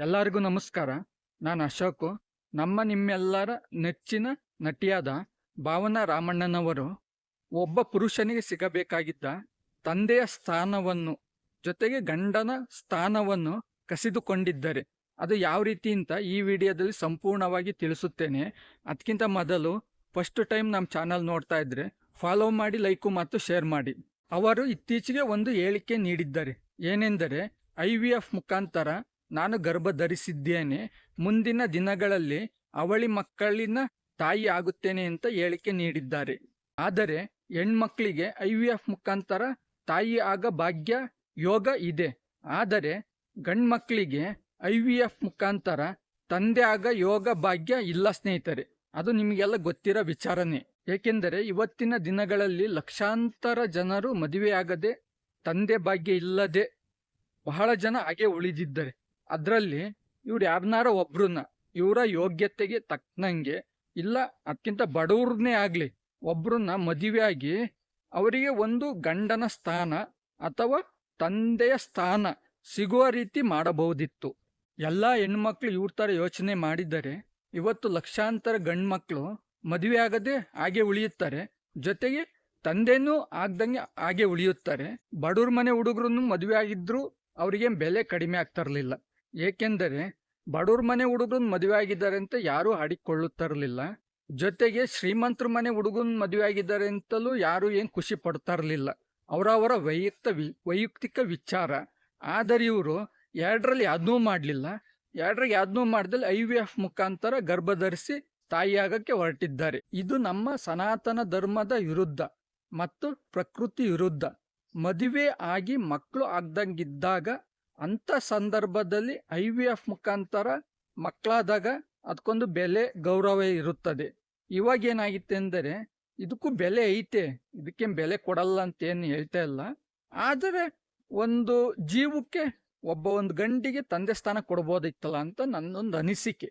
ಎಲ್ಲರಿಗೂ ನಮಸ್ಕಾರ. ನಾನು ಅಶೋಕು. ನಮ್ಮ ನಿಮ್ಮೆಲ್ಲರ ನೆಚ್ಚಿನ ನಟಿಯಾದ ಭಾವನಾ ರಾಮಣ್ಣನವರು ಒಬ್ಬ ಪುರುಷನಿಗೆ ಸಿಗಬೇಕಾಗಿದ್ದ ತಂದೆಯ ಸ್ಥಾನವನ್ನು ಜೊತೆಗೆ ಗಂಡನ ಸ್ಥಾನವನ್ನು ಕಸಿದುಕೊಂಡಿದ್ದರೆ ಅದು ಯಾವ ರೀತಿ ಅಂತ ಈ ವಿಡಿಯೋದಲ್ಲಿ ಸಂಪೂರ್ಣವಾಗಿ ತಿಳಿಸುತ್ತೇನೆ. ಅದಕ್ಕಿಂತ ಮೊದಲು ಫಸ್ಟ್ ಟೈಮ್ ನಮ್ಮ ಚಾನಲ್ ನೋಡ್ತಾ ಇದ್ರೆ ಫಾಲೋ ಮಾಡಿ, ಲೈಕು ಮತ್ತು ಶೇರ್ ಮಾಡಿ. ಅವರು ಇತ್ತೀಚೆಗೆ ಒಂದು ಹೇಳಿಕೆ ನೀಡಿದ್ದಾರೆ. ಏನೆಂದರೆ ಐ ವಿ ಎಫ್ ಮುಖಾಂತರ ನಾನು ಗರ್ಭ ಧರಿಸಿದ್ದೇನೆ ಮುಂದಿನ ದಿನಗಳಲ್ಲಿ ಅವಳಿ ಮಕ್ಕಳಿನ ತಾಯಿ ಆಗುತ್ತೇನೆ ಅಂತ ಹೇಳಿಕೆ ನೀಡಿದ್ದಾರೆ. ಆದರೆ ಹೆಣ್ಮಕ್ಳಿಗೆ ಐ ವಿ ಎಫ್ ಮುಖಾಂತರ ತಾಯಿ ಆಗ ಭಾಗ್ಯ ಯೋಗ ಇದೆ. ಆದರೆ ಗಂಡ್ಮಕ್ಳಿಗೆ ಐ ವಿ ಎಫ್ ಮುಖಾಂತರ ತಂದೆ ಆಗ ಯೋಗ ಭಾಗ್ಯ ಇಲ್ಲ ಸ್ನೇಹಿತರೆ. ಅದು ನಿಮಗೆಲ್ಲ ಗೊತ್ತಿರೋ ವಿಚಾರನೇ. ಏಕೆಂದರೆ ಇವತ್ತಿನ ದಿನಗಳಲ್ಲಿ ಲಕ್ಷಾಂತರ ಜನರು ಮದುವೆಯಾಗದೆ ತಂದೆ ಭಾಗ್ಯ ಇಲ್ಲದೆ ಬಹಳ ಜನ ಹಾಗೆ ಉಳಿದಿದ್ದಾರೆ. ಅದರಲ್ಲಿ ಇವ್ರು ಯಾರನ್ನಾರ ಒಬ್ರನ್ನ ಇವರ ಯೋಗ್ಯತೆಗೆ ತಕ್ಕನಂಗೆ ಇಲ್ಲ ಅದಕ್ಕಿಂತ ಬಡವ್ರನ್ನೇ ಆಗಲಿ ಒಬ್ರನ್ನ ಮದುವೆಯಾಗಿ ಅವರಿಗೆ ಒಂದು ಗಂಡನ ಸ್ಥಾನ ಅಥವಾ ತಂದೆಯ ಸ್ಥಾನ ಸಿಗುವ ರೀತಿ ಮಾಡಬಹುದಿತ್ತು. ಎಲ್ಲ ಹೆಣ್ಮಕ್ಳು ಇವ್ರ ಥರ ಯೋಚನೆ ಮಾಡಿದರೆ ಇವತ್ತು ಲಕ್ಷಾಂತರ ಗಂಡ್ಮಕ್ಳು ಮದುವೆ ಆಗದೆ ಹಾಗೆ ಉಳಿಯುತ್ತಾರೆ. ಜೊತೆಗೆ ತಂದೆನೂ ಆಗ್ದಂಗೆ ಹಾಗೆ ಉಳಿಯುತ್ತಾರೆ. ಬಡವ್ರ ಮನೆ ಹುಡುಗರು ಮದುವೆ ಆಗಿದ್ರು ಅವ್ರಿಗೇನು ಬೆಲೆ ಕಡಿಮೆ ಆಗ್ತಿರ್ಲಿಲ್ಲ ಏಕೆಂದರೆ ಬಡವ್ರ ಮನೆ ಹುಡುಗನ್ ಮದುವೆ ಆಗಿದ್ದಾರೆ ಅಂತ ಯಾರೂ ಹಾಡಿಕೊಳ್ಳುತ್ತಿರಲಿಲ್ಲ. ಜೊತೆಗೆ ಶ್ರೀಮಂತರ ಮನೆ ಹುಡುಗನ್ ಮದುವೆ ಆಗಿದ್ದಾರೆ ಅಂತಲೂ ಯಾರು ಏನು ಖುಷಿ ಪಡ್ತಾ ಇರಲಿಲ್ಲ ಅವರವರ ವೈಯಕ್ತ ವೈಯಕ್ತಿಕ ವಿಚಾರ. ಆದರೆ ಇವರು ಎರಡರಲ್ಲಿ ಯಾವ್ದನ್ನೂ ಮಾಡಲಿಲ್ಲ. ಎರಡರಲ್ಲಿ ಯಾವ್ದನ್ನೂ ಮಾಡ್ದಲ್ಲಿ ಐ ವಿ ಎಫ್ ಮುಖಾಂತರ ಗರ್ಭಧರಿಸಿ ತಾಯಿಯಾಗಕ್ಕೆ ಹೊರಟಿದ್ದಾರೆ. ಇದು ನಮ್ಮ ಸನಾತನ ಧರ್ಮದ ವಿರುದ್ಧ ಮತ್ತು ಪ್ರಕೃತಿ ವಿರುದ್ಧ. ಮದುವೆ ಆಗಿ ಮಕ್ಕಳು ಆಗ್ದಂಗಿದ್ದಾಗ ಅಂಥ ಸಂದರ್ಭದಲ್ಲಿ ಐ ವಿ ಎಫ್ ಮುಖಾಂತರ ಮಕ್ಕಳಾದಾಗ ಅದಕ್ಕೊಂದು ಬೆಲೆ ಗೌರವ ಇರುತ್ತದೆ. ಇವಾಗ ಏನಾಗಿತ್ತೆ ಅಂದರೆ ಇದಕ್ಕೂ ಬೆಲೆ ಐತೆ, ಇದಕ್ಕೇನು ಬೆಲೆ ಕೊಡಲ್ಲ ಅಂತ ಏನು ಹೇಳ್ತಾ ಇಲ್ಲ. ಆದರೆ ಒಂದು ಜೀವಕ್ಕೆ ಒಬ್ಬ ಒಂದು ಗಂಡಿಗೆ ತಂದೆ ಸ್ಥಾನ ಕೊಡ್ಬೋದಿತ್ತಲ್ಲ ಅಂತ ನನ್ನೊಂದು ಅನಿಸಿಕೆ.